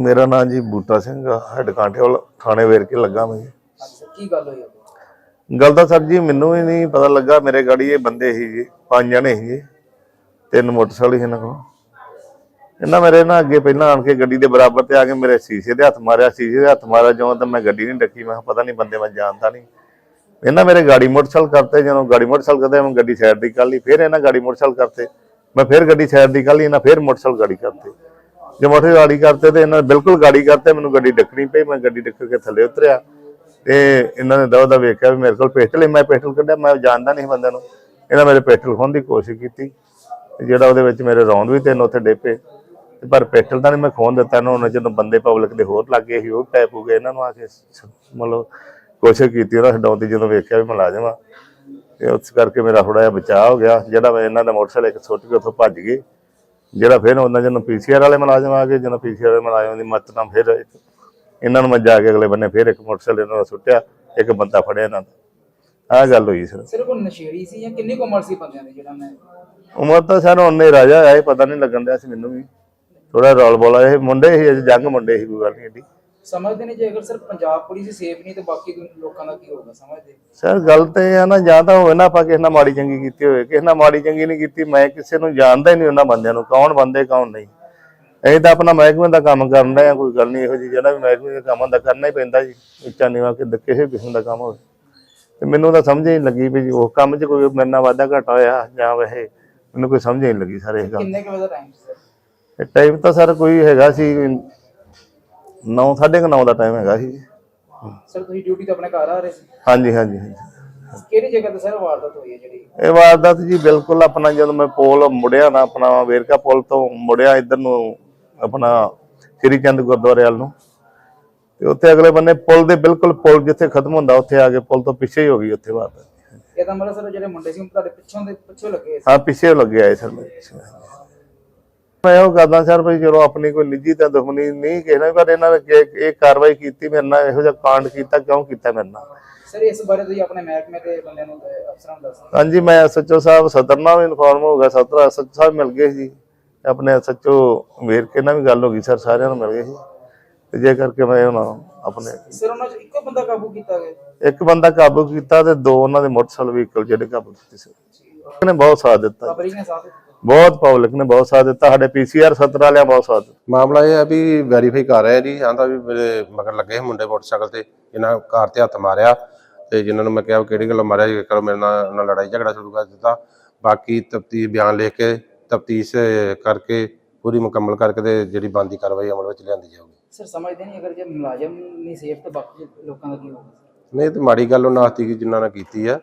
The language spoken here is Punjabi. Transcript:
ਮੇਰਾ ਨਾਮ ਜੀ ਬੂਟਾ ਸਿੰਘ ਆ ਹੈਡ ਕਾਂਟੇਵਾਲ ਥਾਣੇ ਵੇਰ ਕੇ ਲੱਗਾ ਮੈਂ ਜੀ। ਅੱਛਾ ਕੀ ਗੱਲ ਹੋਈ ਉਦੋਂ? ਗੱਲ ਤਾਂ ਸਰ ਜੀ ਮੈਨੂੰ ਵੀ ਨਹੀਂ ਪਤਾ ਲੱਗਾ ਮੇਰੇ ਗਾੜੀ ਇਹ ਬੰਦੇ ਸੀ ਜੀ ਪੰਜ ਜਣੇ ਸੀ ਜੀ ਤਿੰਨ ਮੋਟਰਸਾਈਕਲ ਸੀ ਇਹਨਾਂ ਕੋਲ। ਇਹਨਾਂ ਮੇਰੇ ਨਾਲ ਅੱਗੇ ਪਹਿਲਾਂ ਆਣ ਕੇ ਗੱਡੀ ਦੇ ਬਰਾਬਰ ਤੇ ਆ ਕੇ ਮੇਰੇ ਸ਼ੀਸ਼ੇ ਦੇ ਹੱਥ ਮਾਰਿਆ ਸ਼ੀਸ਼ੇ ਦੇ ਹੱਥ ਮਾਰਿਆ ਜਦੋਂ ਤਾਂ ਮੈਂ ਗੱਡੀ ਨਹੀਂ ਡੱਕੀ ਮੈਂ ਕਿਹਾ ਪਤਾ ਨਹੀਂ ਬੰਦੇ ਮੈਂ ਜਾਣਦਾ ਨਹੀਂ। ਇਹਨਾਂ ਮੇਰੇ ਗਾੜੀ ਮੋਟਰਸਾਈਕਲ ਕਰਤੇ ਜਦੋਂ ਗਾੜੀ ਮੋਟਰਸਾਈਕਲ ਕਰਦੇ ਮੈਂ ਗੱਡੀ ਸਾਈਡ ਦੀ ਕਰ ਲਈ ਫਿਰ ਇਹਨਾਂ ਗਾੜੀ ਮੋਟਰਸਾਈਕਲ ਕਰਤੇ। ਮੈਂ ਫਿਰ ਗੱਡੀ ਸਾਈਡ ਦੀ ਕਰ ਲਈ ਇਹਨਾਂ ਫਿਰ ਮੋਟਰਸਾਈਕਲ ਗਾੜੀ ਕਰਤੇ। ਜੇ ਮੋਟਰ ਗਾੜੀ ਕਰਤੇ ਤੇ ਇਹਨਾਂ ਨੇ ਬਿਲਕੁਲ ਗਾੜੀ ਕਰਤੇ, ਮੈਨੂੰ ਗੱਡੀ ਡੱਕਣੀ ਪਈ, ਮੈਂ ਗੱਡੀ ਡੱਕ ਕੇ ਥੱਲੇ ਉਤਰਿਆ ਤੇ ਇਹਨਾਂ ਨੇ ਦਵਾ ਦਾ ਵੇਖਿਆ ਵੀ ਮੇਰੇ ਕੋਲ ਪਿਸਟਲ ਹੈ ਮੈਂ ਪਿਸਟਲ ਕੱਢਿਆ, ਮੈਂ ਜਾਣਦਾ ਨਹੀਂ ਬੰਦੇ ਨੂੰ। ਇਹਨਾਂ ਮੇਰੇ ਪਿਸਟਲ ਖੋਹਣ ਦੀ ਕੋਸ਼ਿਸ਼ ਕੀਤੀ ਤੇ ਜਿਹੜਾ ਉਹਦੇ ਵਿੱਚ ਮੇਰੇ ਰੌਂਦ ਵੀ ਤਿੰਨ ਉੱਥੇ ਡੇਪੇ। ਤੇ ਪਰ ਪਿਸਟਲ ਤਾਂ ਨਹੀਂ ਮੈਂ ਖੋਹਣ ਦਿੱਤਾ, ਇਹਨਾਂ ਨੂੰ ਜਦੋਂ ਬੰਦੇ ਪਬਲਿਕ ਦੇ ਹੋਰ ਲੱਗ ਗਏ ਸੀ, ਉਹ ਟੈਪ ਹੋ ਗਏ, ਇਹਨਾਂ ਨੂੰ ਆ ਕੇ ਮਤਲਬ ਕੋਸ਼ਿਸ਼ ਕੀਤੀ ਉਹਨਾਂ ਛਡਾਉਣ ਦੀ, ਜਦੋਂ ਵੇਖਿਆ ਵੀ ਮੁਲਾਜ਼ਮ ਆ। ਤੇ ਉਸ ਕਰਕੇ ਮੇਰਾ ਥੋੜਾ ਜਿਹਾ ਬਚਾਅ ਹੋ ਗਿਆ, ਜਿਹੜਾ ਮੈਂ ਇਹਨਾਂ ਦਾ ਮੋਟਰਸਾਈਕਲ ਇੱਕ ਸੁੱਟ ਕੇ ਉੱਥੋਂ ਭੱਜ ਗਏ। ਜਿਹੜਾ ਫਿਰ ਉਹਨਾਂ ਜਦੋਂ ਪੀਸੀਆਰ ਵਾਲੇ ਮੁਲਾਜ਼ਮ ਆ ਗਏ ਜਦੋਂ ਪੀਸੀਆਰ ਵਾਲੇ ਮੁਲਾਜ਼ਮ ਦੀ ਮਦਦ ਨਾਲ ਫਿਰ ਇਹਨਾਂ ਨੂੰ ਮੈਂ ਜਾ ਕੇ ਅਗਲੇ ਬੰਨੇ ਫਿਰ ਇੱਕ ਮੋਟਰਸਾਈਕਲ ਇਹਨਾਂ ਦਾ ਸੁੱਟਿਆ ਇੱਕ ਬੰਦਾ ਫੜਿਆ ਇਹਨਾਂ ਦਾ। ਆਹ ਗੱਲ ਹੋਈ ਸਰ। ਸਿਰਫ ਉਹ ਨਸ਼ੇੜੀ ਸੀ ਜਾਂ ਕਿੰਨੀ ਉਮਰ ਸੀ ਬੰਦਿਆਂ ਦੀ ਜਿਹੜਾ ਮੈਂ ਉਮਰ ਤਾਂ ਸਰ ਉਹਨੇ ਰਾਜਾ ਆਇਆ ਪਤਾ ਨਹੀਂ ਲੱਗਣ ਦਿਆ ਸੀ ਮੈਨੂੰ ਵੀ। ਥੋੜਾ ਰੌਲ ਬੋਲਾ ਇਹ ਮੁੰਡੇ ਸੀ ਜੰਗ ਮੁੰਡੇ ਸੀ ਕੋਈ ਗੱਲ ਨਹੀਂ ਏਡੀ। ਸਮਝਦੇ ਨੇ ਜੇ ਅਗਰ ਸਿਰਫ ਪੰਜਾਬ ਪੁਲਿਸ ਸੇਫ ਨਹੀਂ ਤੇ ਬਾਕੀ ਲੋਕਾਂ ਦਾ ਕੀ ਹੋਊਗਾ ਸਮਝਦੇ? ਸਰ ਗੱਲ ਤੇ ਇਹ ਆ ਨਾ ਜਾਂ ਤਾਂ ਹੋਵੇ ਨਾ ਆਪਾਂ ਕਿਸੇ ਨਾਲ ਮਾੜੀ ਚੰਗੀ ਕੀਤੀ ਹੋਵੇ ਕਿਸੇ ਨਾਲ ਮਾੜੀ ਚੰਗੀ ਨਹੀਂ ਕੀਤੀ ਮੈਂ ਕਿਸੇ ਨੂੰ ਜਾਣਦਾ ਹੀ ਨਹੀਂ ਉਹਨਾਂ ਬੰਦਿਆਂ ਨੂੰ ਕੌਣ ਬੰਦੇ ਕੌਣ ਨਹੀਂ। ਅਸੀਂ ਤਾਂ ਆਪਣਾ ਮਹਿਕਮੇ ਦਾ ਕੰਮ ਕਰਨ ਦਾ ਕੋਈ ਗੱਲ ਨਹੀਂ ਇਹੋ ਜਿਹੀ ਜਿਹੜਾ ਵੀ ਮਹਿਕਮੇ ਦਾ ਕੰਮ ਹੁੰਦਾ ਕਰਨਾ ਹੀ ਪੈਂਦਾ ਜੀ ਉੱਚਾ ਨੀਵਾ ਕਿ ਕਿਸੇ ਕਿਸਮ ਦਾ ਕੰਮ ਹੋਵੇ। ਤੇ ਮੈਨੂੰ ਤਾਂ ਸਮਝ ਹੀ ਨਹੀਂ ਲੱਗੀ ਵੀ ਉਹ ਕੰਮ 'ਚ ਕੋਈ ਮੇਰੇ ਨਾਲ ਵਾਧਾ ਘਾਟਾ ਹੋਇਆ ਜਾਂ ਵੈਸੇ ਮੈਨੂੰ ਕੋਈ ਸਮਝ ਹੀ ਨਹੀਂ ਲੱਗੀ ਸਰ ਇਹ ਗੱਲ। ਕਿੰਨੇ ਕੁ ਵਜੇ ਟਾਈਮ ਸੀ ਸਰ? ਟਾਈਮ ਤਾਂ ਸਰ ਕੋਈ ਹੈਗਾ ਸੀ 9 9:30 ਦਾ ਟਾਈਮ ਹੈਗਾ ਸੀ। ਸਰ ਤੁਸੀਂ ਡਿਊਟੀ ਤੋਂ ਆਪਣੇ ਘਰ ਆ ਰਹੇ ਸੀ? ਹਾਂਜੀ ਹਾਂਜੀ ਹਾਂਜੀ। ਕਿਹੜੀ ਜਗ੍ਹਾ ਤੇ ਸਰ ਵਾਰਦਾਤ ਹੋਈ ਹੈ ਜਿਹੜੀ? ਇਹ ਵਾਰਦਾਤ ਜੀ ਬਿਲਕੁਲ ਆਪਣਾ ਜਦੋਂ ਮੈਂ ਪੋਲ ਮੁੜਿਆ ਨਾ ਆਪਣਾ ਵੇਰਕਾ ਪੁਲ ਤੋਂ ਮੁੜਿਆ ਇੱਧਰ ਨੂੰ ਆਪਣਾ ਸ੍ਰੀ ਚੰਦ ਗੁਰਦੁਆਰੇ ਵੱਲ ਨੂੰ। ਤੇ ਉੱਥੇ ਅਗਲੇ ਬੰਨੇ ਪੁਲ ਦੇ ਬਿਲਕੁਲ ਪੁਲ ਜਿੱਥੇ ਖਤਮ ਹੁੰਦਾ ਉੱਥੇ ਆ ਕੇ ਪੁਲ ਤੋਂ ਪਿੱਛੇ ਹੀ ਹੋ ਗਈ ਉੱਥੇ ਵਾਰਦਾਤ। ਇਹਦਾ ਮਤਲਬ ਸਰ ਜਿਹੜੇ ਮੁੰਡੇ ਸੀ ਉਹ ਤੁਹਾਡੇ ਪਿੱਛੋਂ ਦੇ ਪਿੱਛੇ ਲੱਗੇ ਸੀ? ਹਾਂ ਪਿੱਛੇ ਲੱਗੇ ਆਏ ਸਰ। ਮੈਂ ਉਹ ਕਰਦਾ ਸਰ ਵੀ ਚਲੋ ਆਪਣੀ ਕੋਈ ਨਿੱਜੀ ਤਾਂ ਦੁਸ਼ਮਣੀ ਨਹੀਂ ਕਹਿਣਾ ਪਰ ਇਹਨਾਂ ਨੇ ਇਹ ਕਾਰਵਾਈ ਕੀਤੀ ਮੇਰੇ ਨਾਲ ਇਹੋ ਜਿਹਾ ਕਾਂਡ ਕੀਤਾ ਕਿਉਂ ਕੀਤਾ ਮੇਰੇ ਨਾਲ? ਸਰ ਇਸ ਬਾਰੇ ਤੁਸੀਂ ਆਪਣੇ ਮਹਿਕਮੇ ਦੇ ਬੰਦਿਆਂ ਨੂੰ ਅਫਸਰਾਂ ਨੂੰ ਦੱਸੋ। ਹਾਂਜੀ ਮੈਂ ਐਸਐਚਓ ਸਾਹਿਬ ਸਦਰ ਨਾਲ ਵੀ ਇਨਫੋਰਮ ਹੋ ਗਿਆ ਸਦਰ ਐਸਐਚਓ ਸਾਹਿਬ ਮਿਲ ਗਏ ਸੀ। ਆਪਣੇ ਐਸਐਚਓ ਵੇਰਕੇ ਨਾਲ ਵੀ ਗੱਲ ਹੋ ਗਈ ਸਰ ਸਾਰਿਆਂ ਨੂੰ ਮਿਲ ਗਏ ਸੀ। ਤੇ ਜੇ ਕਰਕੇ ਮੈਂ ਉਹਨਾਂ ਆਪਣੇ ਸਰ ਉਹਨਾਂ ਚ ਇੱਕੋ ਬੰਦਾ ਕਾਬੂ ਕੀਤਾ ਗਿਆ? ਇੱਕ ਬੰਦਾ ਕਾਬੂ ਕੀਤਾ ਤੇ ਦੋ ਉਹਨਾਂ ਦੇ ਮੋਟਰਸਾਈਕਲ ਵਹੀਕਲ ਜਿਹੜੇ ਕਾਬੂ ਕੀਤੇ ਸੀ। ਉਹਨੇ ਬਹੁਤ ਸਾਥ ਦਿੱਤਾ। ਪਬਲਿਕ ਨੇ ਸਾਥ ਦਿੱਤਾ। ਬਹੁਤ ਪਬਲਿਕ ਨੇ ਬਹੁਤ ਸਾਥ ਦਿੱਤਾ ਸਾਡੇ ਪੀਸੀਆਰ ਸਦਰ ਵਾਲਿਆਂ ਬਹੁਤ ਸਾਥ ਦਿੱਤਾ। ਮਾਮਲਾ ਇਹ ਹੈ ਵੀ ਵੈਰੀਫਾਈ ਕਰ ਰਿਹਾ ਜੀ ਆਂਦਾ ਵੀ ਮੇਰੇ ਮਗਰ ਲੱਗੇ ਸੀ ਮੁੰਡੇ ਮੋਟਰਸਾਈਕਲ ਤੇ ਇਹਨਾਂ ਕਾਰ ਤੇ ਹੱਥ ਮਾਰਿਆ ਤੇ ਜਿਨ੍ਹਾਂ ਨੂੰ ਮੈਂ ਕਿਹਾ ਵੀ ਕਿਹੜੀ ਗੱਲੋਂ ਮਾਰਿਆ ਜੀ ਕਰੋ ਮੇਰੇ ਨਾਲ ਉਹਨਾਂ ਲੜਾਈ ਝਗੜਾ ਸ਼ੁਰੂ ਕਰ ਦਿੱਤਾ। ਬਾਕੀ ਤਫਤੀਸ਼ ਬਿਆਨ ਲਿਖ ਕੇ ਤਫਤੀਸ਼ ਕਰਕੇ ਪੂਰੀ ਮੁਕੰਮਲ ਕਰਕੇ ਤੇ ਜਿਹੜੀ ਬੰਦੀ ਕਾਰਵਾਈ ਅਮਲ ਵਿੱਚ ਲਿਆਂਦੀ ਜਾਊਗੀ। ਸਰ ਸਮਝਦੇ ਨਹੀਂ ਅਗਰ ਜੇ ਮੁਲਾਜ਼ਮ ਨਹੀਂ ਸੇਫ ਤਾਂ ਬਾਕੀ ਲੋਕਾਂ ਦਾ ਕੀ ਹੋਊਗਾ? ਨਹੀਂ ਤੇ ਮਾੜੀ ਗੱਲ ਉਹਨਾਂ ਹੱਥੀ ਜਿਨ੍ਹਾਂ ਨੇ ਕੀਤੀ ਆ